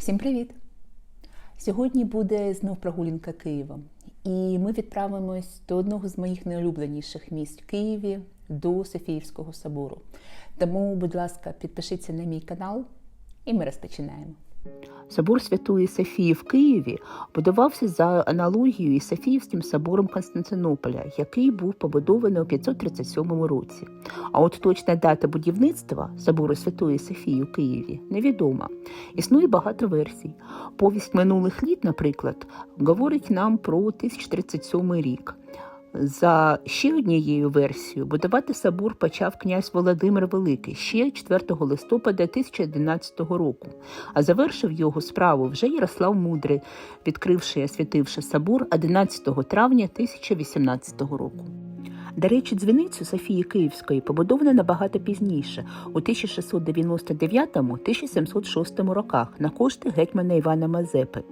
Всім привіт! Сьогодні буде знов прогулянка Києвом. І ми відправимось до одного з моїх найулюбленіших місць в Києві до Софіївського собору. Тому, будь ласка, підпишіться на мій канал, і ми розпочинаємо. Собор Святої Софії в Києві будувався за аналогією із Софіївським собором Константинополя, який був побудований у 537 році. А от точна дата будівництва собору Святої Софії у Києві невідома. Існує багато версій. Повість минулих літ, наприклад, говорить нам про 1037 рік. За ще однією версією, будувати собор почав князь Володимир Великий ще 4 листопада 1011 року, а завершив його справу вже Ярослав Мудрий, відкривши і освятивши собор 11 травня 1018 року. До речі, дзвіницю Софії Київської побудовано набагато пізніше, у 1699-1706 роках на кошти гетьмана Івана Мазепи.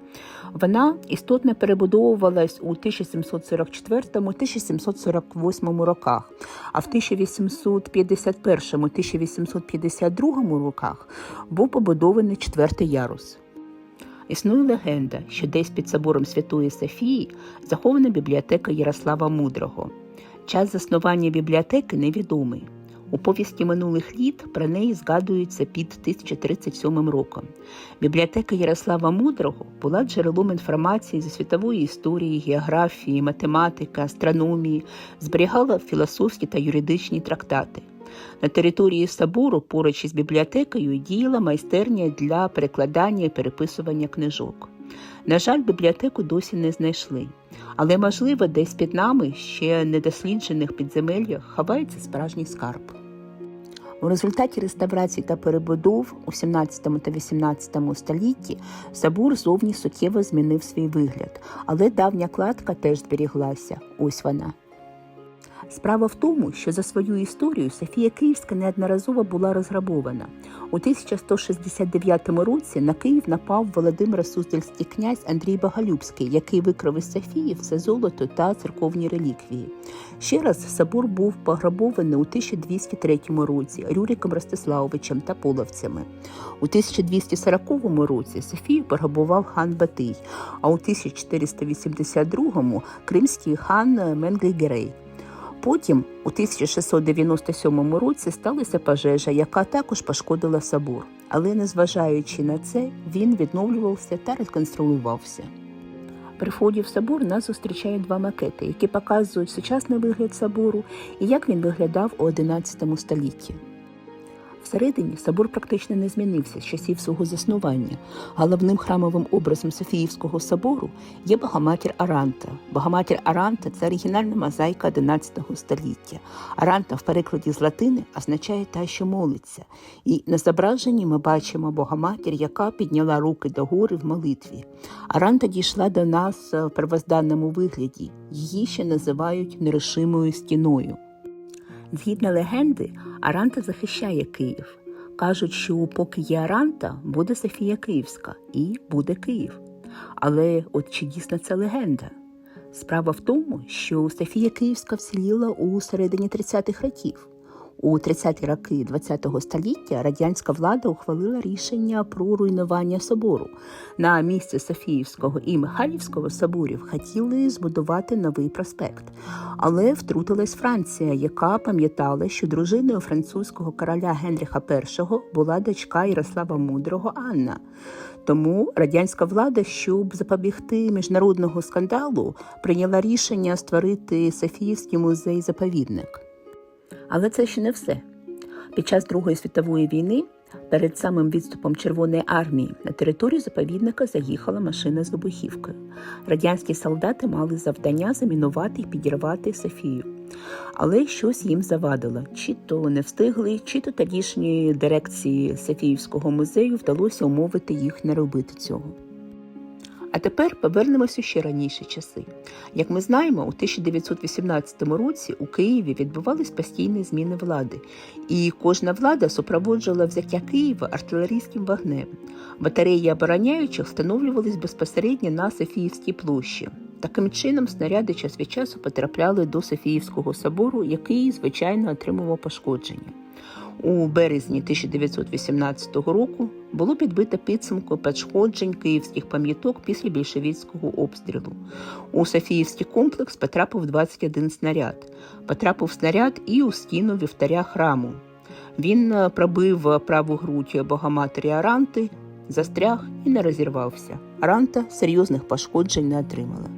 Вона істотно перебудовувалась у 1744-1748 роках, а в 1851-1852 роках був побудований четвертий ярус. Існує легенда, що десь під собором Святої Софії захована бібліотека Ярослава Мудрого. Час заснування бібліотеки невідомий. У повісті минулих літ про неї згадується під 1037 роком. Бібліотека Ярослава Мудрого була джерелом інформації зі світової історії, географії, математики, астрономії, зберігала філософські та юридичні трактати. На території собору поруч із бібліотекою діяла майстерня для перекладання і переписування книжок. На жаль, бібліотеку досі не знайшли, але, можливо, десь під нами ще недосліджених підземеллях ховається справжній скарб. У результаті реставрації та перебудов у 17 та 18 столітті собор зовні суттєво змінив свій вигляд, але давня кладка теж зберіглася. Ось вона. Справа в тому, що за свою історію Софія Київська неодноразово була розграбована. У 1169 році на Київ напав Володимир Суздальський князь Андрій Боголюбський, який викрав із Софії все золото та церковні реліквії. Ще раз собор був пограбований у 1203 році Рюриком Ростиславовичем та половцями. У 1240 році Софію пограбував хан Батий, а у 1482 кримський хан Менгли-Герей. Потім, у 1697 році, сталася пожежа, яка також пошкодила собор. Але, незважаючи на це, він відновлювався та реконструювався. При вході в собор нас зустрічають два макети, які показують сучасний вигляд собору і як він виглядав у XI столітті. Всередині собор практично не змінився з часів свого заснування. Головним храмовим образом Софіївського собору є Богоматір Аранта. Богоматір Аранта це оригінальна мозаїка XI століття. Аранта в перекладі з латини означає та, що молиться. І на зображенні ми бачимо Богоматір, яка підняла руки догори в молитві. Аранта дійшла до нас в первозданному вигляді. Її ще називають нерушимою стіною. Згідно легенди, Аранта захищає Київ. Кажуть, що поки є Аранта, буде Софія Київська і буде Київ. Але от чи дійсно це легенда? Справа в тому, що Софія Київська вціліла у середині 30-х років. У 30-ті роки ХХ століття радянська влада ухвалила рішення про руйнування собору. На місце Софіївського і Михайлівського соборів хотіли збудувати новий проспект. Але втрутилась Франція, яка пам'ятала, що дружиною французького короля Генріха І була дочка Ярослава Мудрого Анна. Тому радянська влада, щоб запобігти міжнародного скандалу, прийняла рішення створити Софіївський музей-заповідник. Але це ще не все. Під час Другої світової війни, перед самим відступом Червоної армії, на територію заповідника заїхала машина з вибухівкою. Радянські солдати мали завдання замінувати і підірвати Софію. Але щось їм завадило. Чи то не встигли, чи то тодішньої дирекції Софіївського музею вдалося умовити їх не робити цього. А тепер повернемося ще раніші часи. Як ми знаємо, у 1918 році у Києві відбувались постійні зміни влади, і кожна влада супроводжувала взяття Києва артилерійським вогнем. Батареї обороняючих встановлювались безпосередньо на Софіївській площі. Таким чином, снаряди час від часу потрапляли до Софіївського собору, який, звичайно, отримував пошкодження. У березні 1918 року було підбито підсумку пошкоджень київських пам'яток після більшовицького обстрілу. У Софіївський комплекс потрапив 21 снаряд. Потрапив снаряд і у стіну вівтаря храму. Він е, пробив праву грудь Богоматері Аранти, застряг і не розірвався. Аранта серйозних пошкоджень не отримала.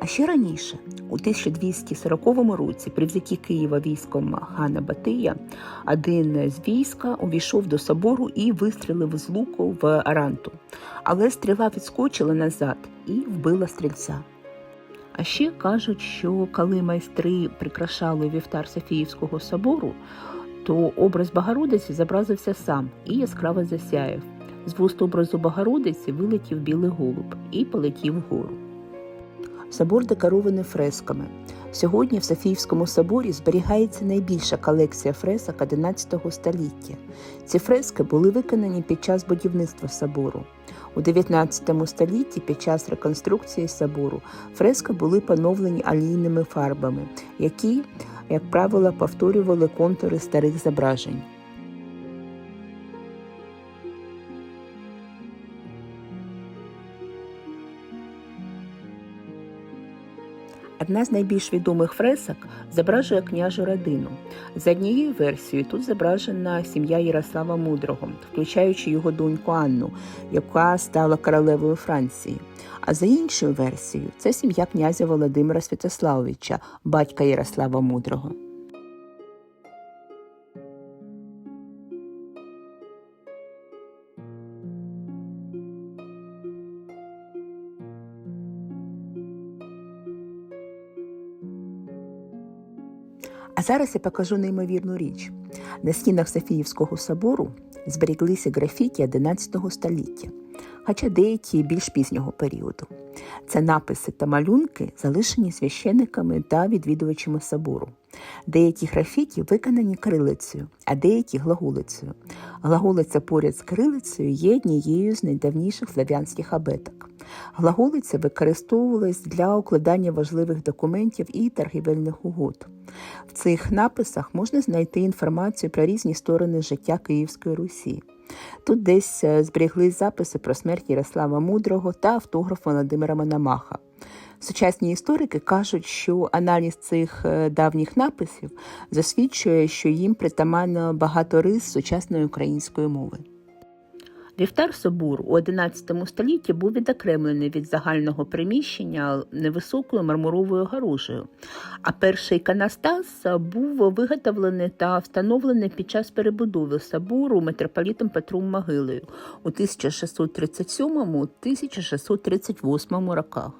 А ще раніше, у 1240 році, при взятті Києва військом хана Батия, один з війська увійшов до собору і вистрілив з луку в Аранту. Але стріла відскочила назад і вбила стрільця. А ще кажуть, що коли майстри прикрашали вівтар Софіївського собору, то образ Богородиці зобразився сам і яскраво засяяв. З вуст образу Богородиці вилетів білий голуб і полетів вгору. Собор декорований фресками. Сьогодні в Софіївському соборі зберігається найбільша колекція фресок XI століття. Ці фрески були виконані під час будівництва собору. У 19 столітті під час реконструкції собору фрески були поновлені олійними фарбами, які, як правило, повторювали контури старих зображень. Одна з найбільш відомих фресок зображує княжу родину. За однією версією тут зображена сім'я Ярослава Мудрого, включаючи його доньку Анну, яка стала королевою Франції. А за іншою версією, це сім'я князя Володимира Святославовича, батька Ярослава Мудрого. Зараз я покажу неймовірну річ. На стінах Софіївського собору зберіглися графіті 11 століття, хоча деякі більш пізнього періоду. Це написи та малюнки, залишені священниками та відвідувачами собору. Деякі графіті виконані кирилицею, а деякі глаголицею. Глаголиця поряд з кирилицею є однією з найдавніших слав'янських абеток. Глаголиця використовувалась для укладання важливих документів і торгівельних угод. В цих написах можна знайти інформацію про різні сторони життя Київської Русі. Тут десь е, зберіглись записи про смерть Ярослава Мудрого та автограф Володимира Мономаха. Сучасні історики кажуть, що аналіз цих е, давніх написів засвідчує, що їм притаманно багато рис сучасної української мови. Вівтар собору у XI столітті був відокремлений від загального приміщення невисокою мармуровою гарожею. а перший канастас був виготовлений та встановлений під час перебудови собору митрополітом Петром Могилею у 1637-1638 роках.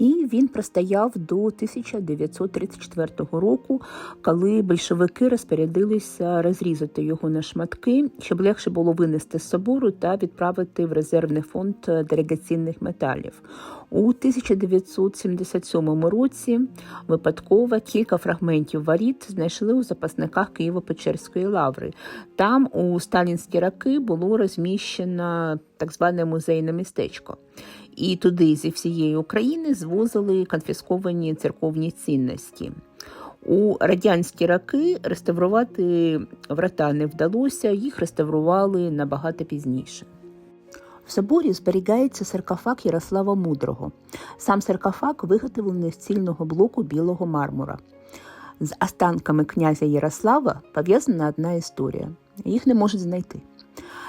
І він простояв до 1934 року, коли большевики розпорядилися розрізати його на шматки, щоб легше було винести з собору та відправити в резервний фонд делегаційних металів. У 1977 році випадково кілька фрагментів варіт знайшли у запасниках Києво-Печерської лаври. Там у сталінські роки було розміщено так зване музейне містечко. І туди зі всієї України звозили конфісковані церковні цінності. У радянські роки реставрувати врата не вдалося, їх реставрували набагато пізніше. В соборі зберігається саркофаг Ярослава Мудрого. Сам саркофаг виготовлений з цільного блоку білого мармура. З останками князя Ярослава пов'язана одна історія. Їх не можуть знайти.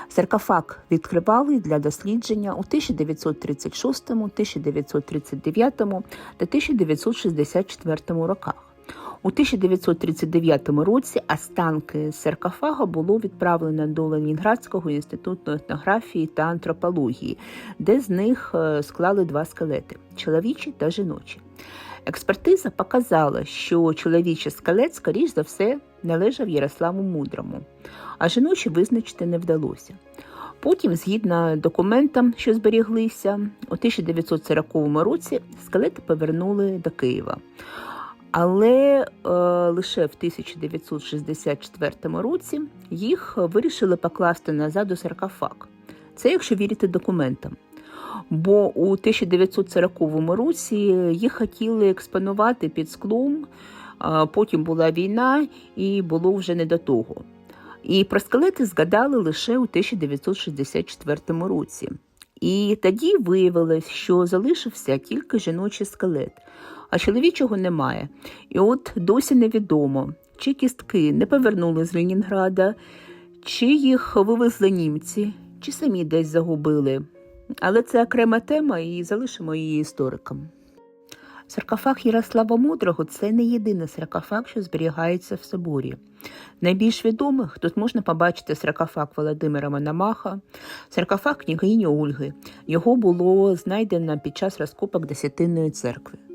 Саркофаг відкривали для дослідження у 1936, 1939 та 1964 роках. У 1939 році останки саркофага було відправлено до Ленінградського інституту етнографії та антропології, де з них е, склали два скелети чоловічий та жіночий. Експертиза показала, що чоловічий скелет, скоріш за все, належав Ярославу Мудрому, а жіночий визначити не вдалося. Потім, згідно документам, що зберіглися, у 1940 році скелети повернули до Києва. Але е, лише в 1964 році їх вирішили покласти назад у саркофаг. Це якщо вірити документам. Бо у 1940 році їх хотіли експонувати під склом потім була війна і було вже не до того. І про скелети згадали лише у 1964 році. І тоді виявилось, що залишився тільки жіночий скелет, а чоловічого немає. І от досі невідомо, чи кістки не повернули з Ленінграда, чи їх вивезли німці, чи самі десь загубили. Але це окрема тема і залишимо її історикам. Саркофаг Ярослава Мудрого це не єдиний саркофаг, що зберігається в соборі. Найбільш відомих тут можна побачити саркофаг Володимира Мономаха, саркофаг княгині Ольги. Його було знайдено під час розкопок Десятинної церкви.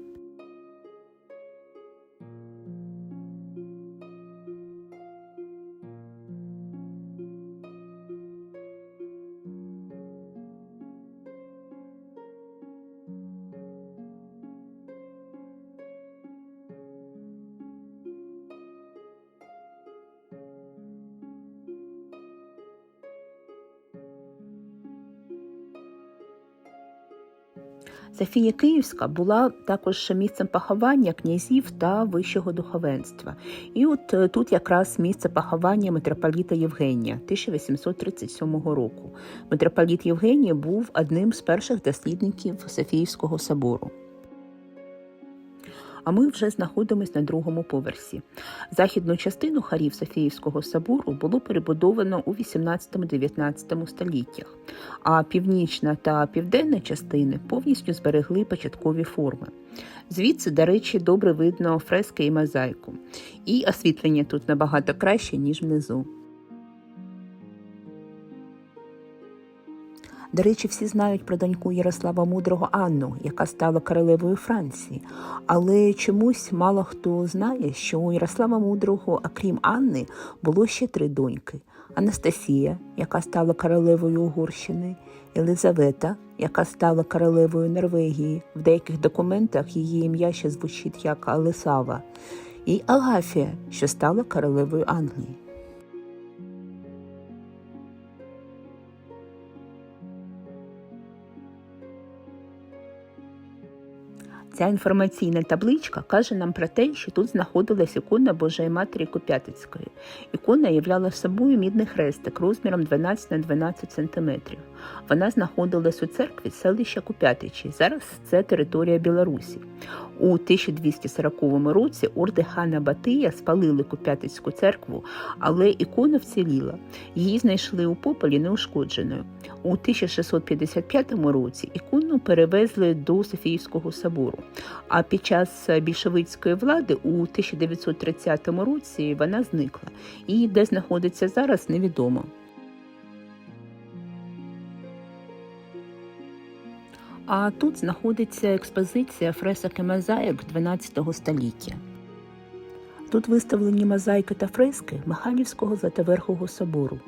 Софія Київська була також місцем поховання князів та вищого духовенства. І от е, тут якраз місце поховання митрополіта Євгенія 1837 року. Митрополіт Євгеній був одним з перших дослідників Софіївського собору. А ми вже знаходимося на другому поверсі. Західну частину харів Софіївського собору було перебудовано у 18-19 століттях, а північна та південна частини повністю зберегли початкові форми. Звідси, до речі, добре видно фрески і мозаїку. І освітлення тут набагато краще, ніж внизу. До речі, всі знають про доньку Ярослава Мудрого Анну, яка стала королевою Франції. Але чомусь мало хто знає, що у Ярослава Мудрого, окрім Анни, було ще три доньки: Анастасія, яка стала королевою Угорщини, Елизавета, яка стала королевою Норвегії. В деяких документах її ім'я ще звучить як Алесава, і Агафія, що стала королевою Англії. Ця інформаційна табличка каже нам про те, що тут знаходилась ікона Божої Матері Куп'ятицької. Ікона являла собою мідний хрестик розміром 12 на 12 см. Вона знаходилась у церкві селища Куп'ятичі. Зараз це територія Білорусі. У 1240 році орди хана Батия спалили Куп'ятицьку церкву, але ікона вціліла. Її знайшли у попелі неушкодженою. У 1655 році ікону перевезли до Софіївського собору. А під час більшовицької влади у 1930 році вона зникла. І де знаходиться зараз, невідомо. А тут знаходиться експозиція фресок і мозаїк 12 століття. Тут виставлені мозаїки та фрески Михайлівського Златоверхого собору.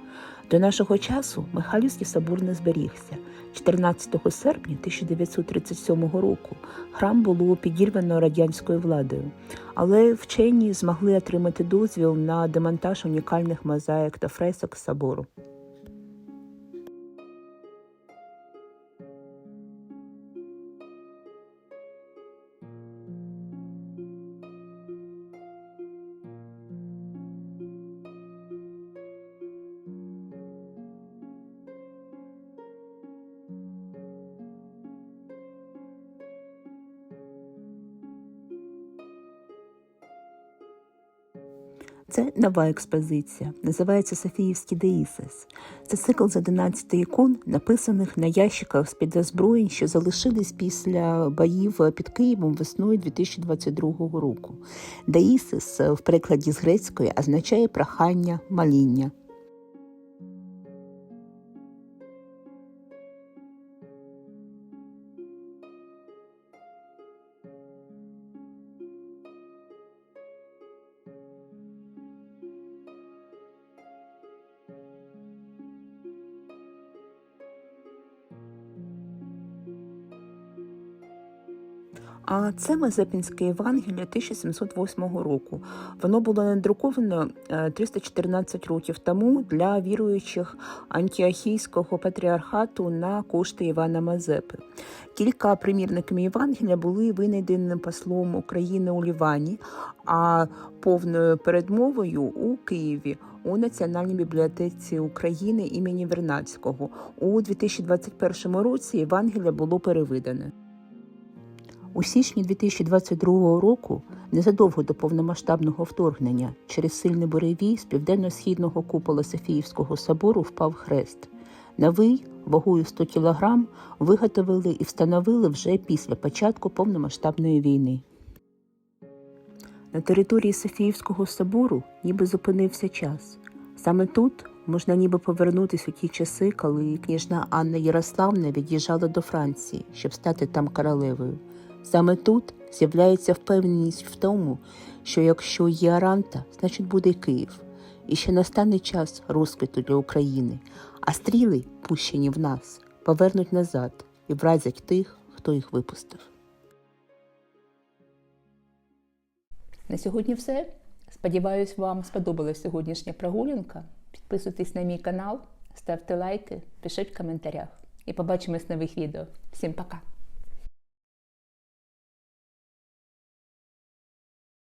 До нашого часу Михайлівський собор не зберігся. 14 серпня 1937 року храм було підірвано радянською владою, але вчені змогли отримати дозвіл на демонтаж унікальних мозаїк та фресок собору. Це нова експозиція, називається Софіївський Деїсис. Це цикл з 11 ікон, написаних на ящиках з-під озброєнь, що залишились після боїв під Києвом весною 2022 року. Деїсис в перекладі з грецької означає прохання, моління. Це Мазепінське Євангеліє 1708 року. Воно було надруковано е, 314 років тому для віруючих антіохійського патріархату на кошти Івана Мазепи. Кілька примірників Євангелія були винайдені послом України у Лівані, а повною передмовою у Києві у Національній бібліотеці України імені Вернадського. У 2021 році Євангелія було перевидане. У січні 2022 року, незадовго до повномасштабного вторгнення, через сильний буревій з південно-східного купола Софіївського собору впав хрест. Новий, вагою 100 кг, виготовили і встановили вже після початку повномасштабної війни. На території Софіївського собору ніби зупинився час. Саме тут можна ніби повернутися у ті часи, коли княжна Анна Ярославна від'їжджала до Франції, щоб стати там королевою. Саме тут з'являється впевненість в тому, що якщо є Аранта, значить буде Київ. І ще настане час розквіту для України, а стріли, пущені в нас, повернуть назад і вразять тих, хто їх випустив. На сьогодні все. Сподіваюсь, вам сподобалась сьогоднішня прогулянка. Підписуйтесь на мій канал, ставте лайки, пишіть в коментарях. І побачимось в нових відео. Всім пока!